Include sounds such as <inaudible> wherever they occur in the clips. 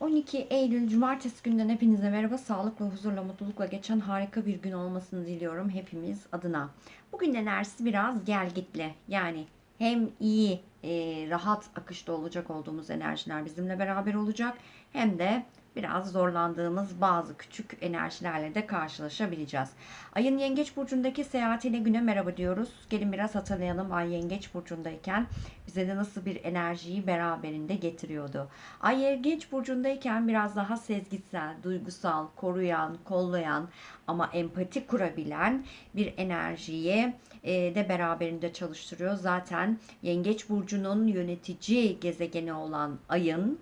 12 Eylül Cumartesi günden hepinize merhaba. Sağlıkla, huzurla, mutlulukla geçen harika bir gün olmasını diliyorum hepimiz adına. Bugün enerjisi biraz gelgitli. Yani hem iyi, e, rahat akışta olacak olduğumuz enerjiler bizimle beraber olacak. Hem de biraz zorlandığımız bazı küçük enerjilerle de karşılaşabileceğiz. Ayın Yengeç Burcu'ndaki seyahatiyle güne merhaba diyoruz. Gelin biraz hatırlayalım Ay Yengeç Burcu'ndayken bize de nasıl bir enerjiyi beraberinde getiriyordu. Ay Yengeç Burcu'ndayken biraz daha sezgisel, duygusal, koruyan, kollayan ama empati kurabilen bir enerjiyi e, de beraberinde çalıştırıyor. Zaten Yengeç Burcu'nun yönetici gezegeni olan Ay'ın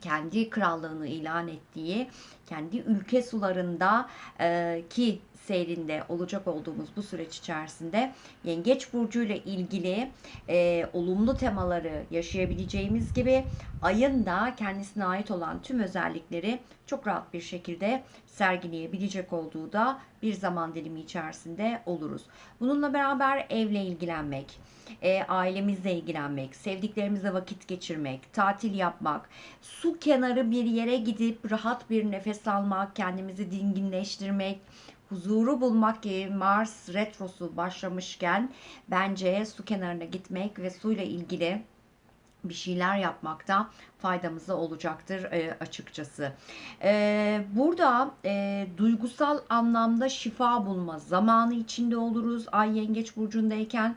kendi krallığını ilan ettiği, kendi ülke sularında e, ki seyrinde olacak olduğumuz bu süreç içerisinde Yengeç Burcu ile ilgili e, olumlu temaları yaşayabileceğimiz gibi ayın da kendisine ait olan tüm özellikleri çok rahat bir şekilde sergileyebilecek olduğu da bir zaman dilimi içerisinde oluruz. Bununla beraber evle ilgilenmek, e, ailemizle ilgilenmek, sevdiklerimizle vakit geçirmek, tatil yapmak, su kenarı bir yere gidip rahat bir nefes almak, kendimizi dinginleştirmek, huzuru bulmak gibi Mars retrosu başlamışken bence su kenarına gitmek ve suyla ilgili bir şeyler yapmakta faydamıza olacaktır e, açıkçası. E, burada e, duygusal anlamda şifa bulma zamanı içinde oluruz. Ay Yengeç Burcu'ndayken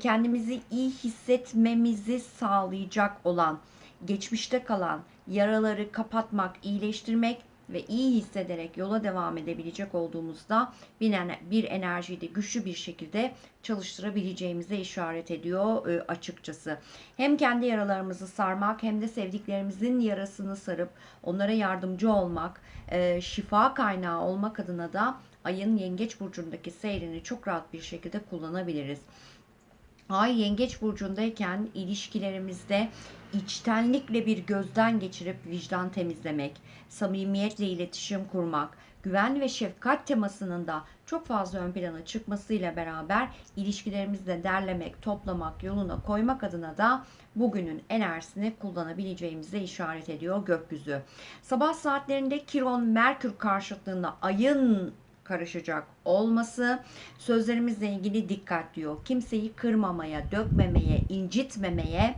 kendimizi iyi hissetmemizi sağlayacak olan, geçmişte kalan yaraları kapatmak, iyileştirmek ve iyi hissederek yola devam edebilecek olduğumuzda bir, enerjiyi de güçlü bir şekilde çalıştırabileceğimize işaret ediyor e, açıkçası. Hem kendi yaralarımızı sarmak hem de sevdiklerimizin yarasını sarıp onlara yardımcı olmak, e, şifa kaynağı olmak adına da ayın yengeç burcundaki seyrini çok rahat bir şekilde kullanabiliriz. Ay yengeç burcundayken ilişkilerimizde içtenlikle bir gözden geçirip vicdan temizlemek, samimiyetle iletişim kurmak, güven ve şefkat temasının da çok fazla ön plana çıkmasıyla beraber ilişkilerimizde derlemek, toplamak, yoluna koymak adına da bugünün enerjisini kullanabileceğimize işaret ediyor gökyüzü. Sabah saatlerinde Kiron Merkür karşıtlığında ayın karışacak olması sözlerimizle ilgili dikkat diyor. Kimseyi kırmamaya, dökmemeye, incitmemeye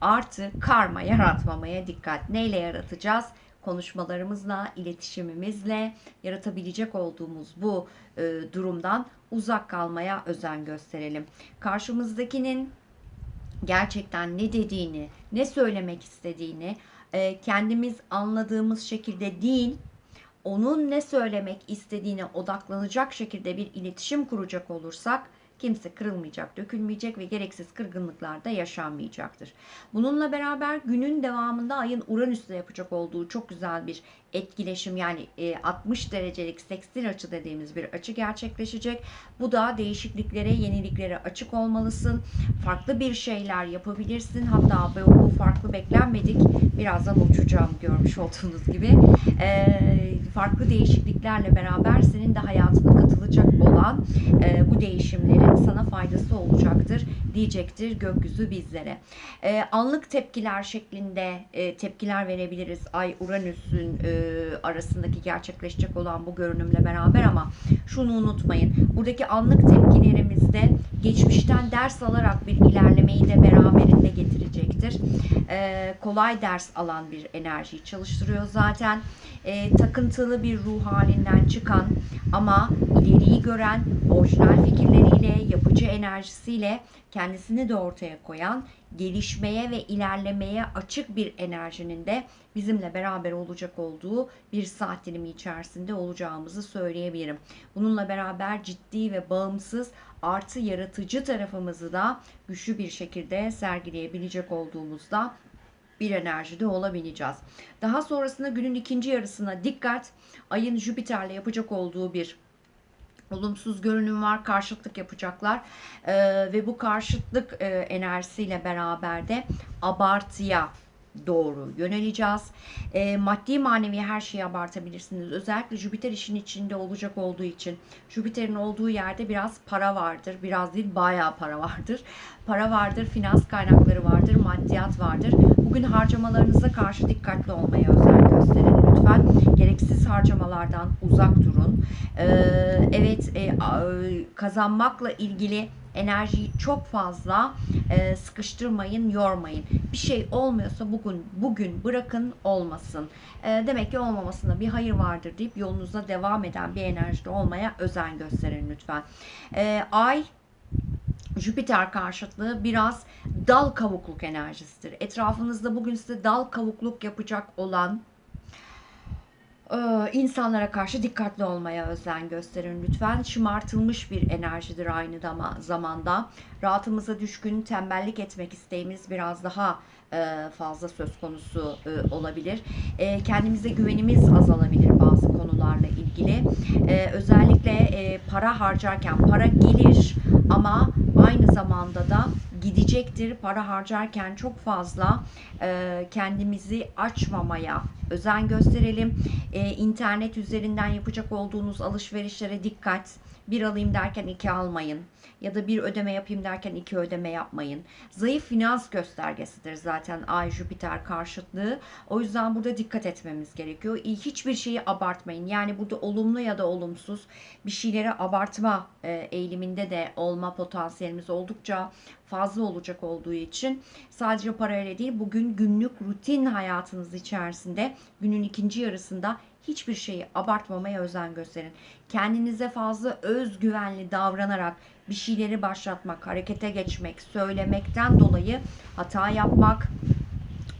artı karma yaratmamaya dikkat. Neyle yaratacağız? Konuşmalarımızla, iletişimimizle yaratabilecek olduğumuz bu e, durumdan uzak kalmaya özen gösterelim. Karşımızdakinin gerçekten ne dediğini, ne söylemek istediğini e, kendimiz anladığımız şekilde değil, onun ne söylemek istediğine odaklanacak şekilde bir iletişim kuracak olursak kimse kırılmayacak, dökülmeyecek ve gereksiz kırgınlıklar da yaşanmayacaktır. Bununla beraber günün devamında ayın Uranüs'te yapacak olduğu çok güzel bir etkileşim yani 60 e, derecelik sekstil açı dediğimiz bir açı gerçekleşecek. Bu da değişikliklere, yeniliklere açık olmalısın. Farklı bir şeyler yapabilirsin. Hatta bu farklı beklenmedik. Birazdan uçacağım görmüş olduğunuz gibi. E, farklı değişikliklerle beraber senin de hayatına katılacak olan e, bu değişimlerin sana faydası olacaktır diyecektir gökyüzü bizlere. Anlık tepkiler şeklinde tepkiler verebiliriz. Ay Uranüs'ün arasındaki gerçekleşecek olan bu görünümle beraber ama şunu unutmayın. Buradaki anlık tepkilerimizde geçmişten ders alarak bir ilerlemeyi de beraberinde getirecektir. E, kolay ders alan bir enerjiyi çalıştırıyor zaten. E, takıntılı bir ruh halinden çıkan ama ileriyi gören orijinal fikirleriyle, yapıcı enerjisiyle kendisini de ortaya koyan, gelişmeye ve ilerlemeye açık bir enerjinin de bizimle beraber olacak olduğu bir saat dilimi içerisinde olacağımızı söyleyebilirim. Bununla beraber ciddi ve bağımsız artı yaratıcı tarafımızı da güçlü bir şekilde sergileyebilecek olduğumuzda bir enerjide olabileceğiz. Daha sonrasında günün ikinci yarısına dikkat. Ayın Jüpiter'le yapacak olduğu bir olumsuz görünüm var. Karşıtlık yapacaklar. Ee, ve bu karşıtlık e, enerjisiyle beraber de abartıya doğru yöneleceğiz. E, maddi manevi her şeyi abartabilirsiniz. Özellikle Jüpiter işin içinde olacak olduğu için Jüpiter'in olduğu yerde biraz para vardır. Biraz değil bayağı para vardır. Para vardır, finans kaynakları vardır, maddiyat vardır. Bugün harcamalarınıza karşı dikkatli olmaya konulardan uzak durun. Ee, evet e, kazanmakla ilgili enerjiyi çok fazla e, sıkıştırmayın, yormayın. Bir şey olmuyorsa bugün bugün bırakın olmasın. E, demek ki olmamasında bir hayır vardır deyip yolunuza devam eden bir enerjide olmaya özen gösterin lütfen. E, ay Jüpiter karşıtlığı biraz dal kavukluk enerjisidir. Etrafınızda bugün size dal kavukluk yapacak olan e, insanlara karşı dikkatli olmaya özen gösterin lütfen. Şımartılmış bir enerjidir aynı zamanda. Rahatımıza düşkün, tembellik etmek isteğimiz biraz daha e, fazla söz konusu e, olabilir. E, Kendimize güvenimiz azalabilir bazı konularla ilgili. Özellikle para harcarken para gelir ama aynı zamanda da gidecektir. Para harcarken çok fazla kendimizi açmamaya özen gösterelim. E, internet üzerinden yapacak olduğunuz alışverişlere dikkat. Bir alayım derken iki almayın. Ya da bir ödeme yapayım derken iki ödeme yapmayın. Zayıf finans göstergesidir zaten Ay Jüpiter karşıtlığı. O yüzden burada dikkat etmemiz gerekiyor. Hiçbir şeyi abartmayın. Yani burada olumlu ya da olumsuz bir şeyleri abartma e, eğiliminde de olma potansiyelimiz oldukça fazla olacak olduğu için sadece parayla değil bugün günlük rutin hayatınız içerisinde günün ikinci yarısında hiçbir şeyi abartmamaya özen gösterin. Kendinize fazla özgüvenli davranarak bir şeyleri başlatmak, harekete geçmek, söylemekten dolayı hata yapmak,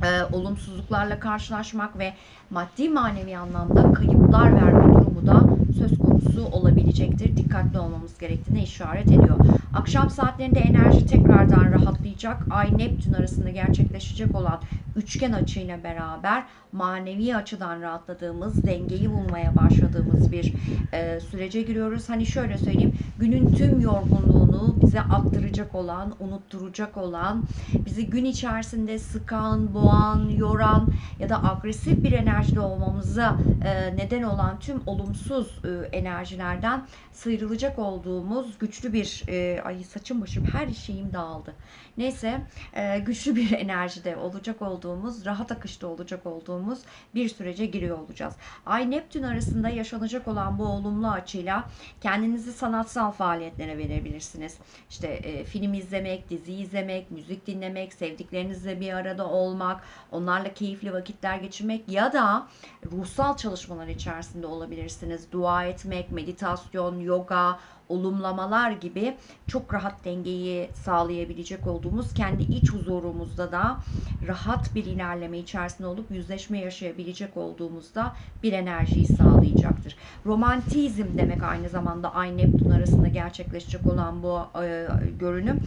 e, olumsuzluklarla karşılaşmak ve maddi manevi anlamda kayıplar verme durumu da söz konusu olabilecektir. Dikkatli olmamız gerektiğine işaret ediyor. Akşam saatlerinde enerji tekrardan rahatlayacak. Ay Neptün arasında gerçekleşecek olan üçgen açıyla beraber manevi açıdan rahatladığımız, dengeyi bulmaya başladığımız bir e, sürece giriyoruz. Hani şöyle söyleyeyim, günün tüm yorgunluğunu bize attıracak olan, unutturacak olan, bizi gün içerisinde sıkan, boğan, yoran ya da agresif bir enerjide olmamıza e, neden olan tüm olumsuz e, enerjilerden sıyrılacak olduğumuz güçlü bir e, ay saçım başım her şeyim dağıldı. Neyse e, güçlü bir <laughs> enerjide olacak olduğumuz, rahat akışta olacak olduğumuz bir sürece giriyor olacağız. Ay Neptün arasında yaşanacak olan bu olumlu açıyla kendinizi sanatsal faaliyetlere verebilirsiniz. İşte e, film izlemek, dizi izlemek, müzik dinlemek, sevdiklerinizle bir arada olmak, onlarla keyifli vakitler geçirmek ya da ruhsal çalışmalar içerisinde olabilirsiniz. Dua etmek, meditasyon, yoga, olumlamalar gibi çok rahat dengeyi sağlayabilecek olduğumuz kendi iç huzurumuzda da rahat bir ilerleme içerisinde olup yüzleşme yaşayabilecek olduğumuzda bir enerjiyi sağlayacaktır. Romantizm demek aynı zamanda Ay Neptün arasında gerçekleşecek olan bu e, görünüm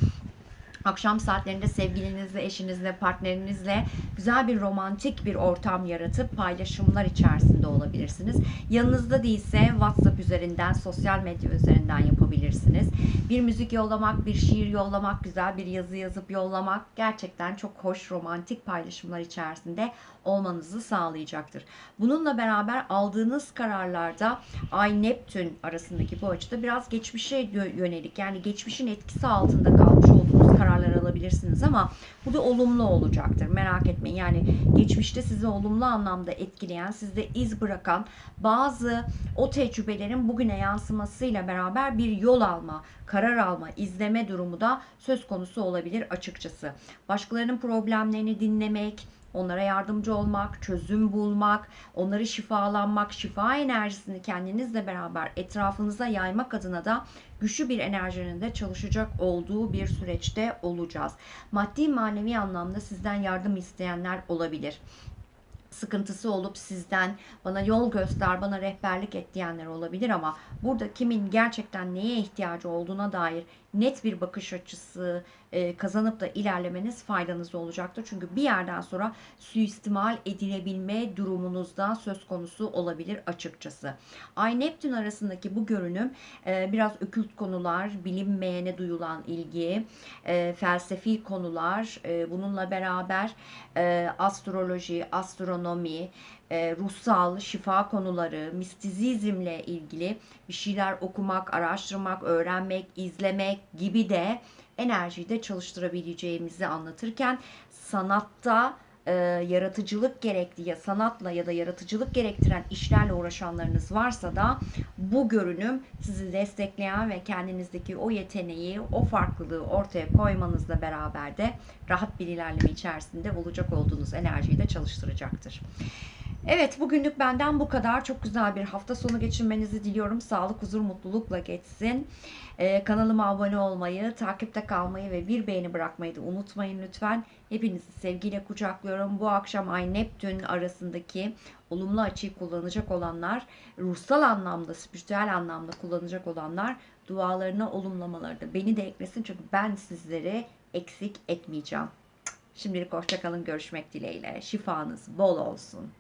akşam saatlerinde sevgilinizle, eşinizle, partnerinizle güzel bir romantik bir ortam yaratıp paylaşımlar içerisinde olabilirsiniz. Yanınızda değilse WhatsApp üzerinden, sosyal medya üzerinden yapabilirsiniz. Bir müzik yollamak, bir şiir yollamak, güzel bir yazı yazıp yollamak gerçekten çok hoş romantik paylaşımlar içerisinde olmanızı sağlayacaktır. Bununla beraber aldığınız kararlarda Ay Neptün arasındaki bu açıda biraz geçmişe yö- yönelik yani geçmişin etkisi altında kalmış olduğunuz kararlar alabilirsiniz ama bu da olumlu olacaktır. Merak etmeyin. Yani geçmişte sizi olumlu anlamda etkileyen, sizde iz bırakan bazı o tecrübelerin bugüne yansımasıyla beraber bir yol alma, karar alma, izleme durumu da söz konusu olabilir açıkçası. Başkalarının problemlerini dinlemek, onlara yardımcı olmak, çözüm bulmak, onları şifalanmak, şifa enerjisini kendinizle beraber etrafınıza yaymak adına da güçlü bir enerjinin de çalışacak olduğu bir süreçte olacağız. Maddi manevi anlamda sizden yardım isteyenler olabilir sıkıntısı olup sizden bana yol göster, bana rehberlik et diyenler olabilir ama burada kimin gerçekten neye ihtiyacı olduğuna dair net bir bakış açısı e, kazanıp da ilerlemeniz faydanız olacaktır. Çünkü bir yerden sonra suistimal edilebilme durumunuzda söz konusu olabilir açıkçası. Ay Neptün arasındaki bu görünüm e, biraz ökült konular, bilinmeyene duyulan ilgi, e, felsefi konular, bununla beraber astroloji, astronomi, e, ruhsal, şifa konuları, mistizizmle ilgili bir şeyler okumak, araştırmak, öğrenmek, izlemek gibi de enerjiyi de çalıştırabileceğimizi anlatırken sanatta e, yaratıcılık gerekli ya sanatla ya da yaratıcılık gerektiren işlerle uğraşanlarınız varsa da bu görünüm sizi destekleyen ve kendinizdeki o yeteneği, o farklılığı ortaya koymanızla beraber de rahat bir ilerleme içerisinde olacak olduğunuz enerjiyi de çalıştıracaktır. Evet bugünlük benden bu kadar. Çok güzel bir hafta sonu geçirmenizi diliyorum. Sağlık, huzur, mutlulukla geçsin. Ee, kanalıma abone olmayı, takipte kalmayı ve bir beğeni bırakmayı da unutmayın lütfen. Hepinizi sevgiyle kucaklıyorum. Bu akşam Ay Neptün arasındaki olumlu açıyı kullanacak olanlar, ruhsal anlamda, spiritüel anlamda kullanacak olanlar dualarına, olumlamaları da beni de eklesin. Çünkü ben sizleri eksik etmeyeceğim. Şimdilik hoşçakalın. Görüşmek dileğiyle. Şifanız bol olsun.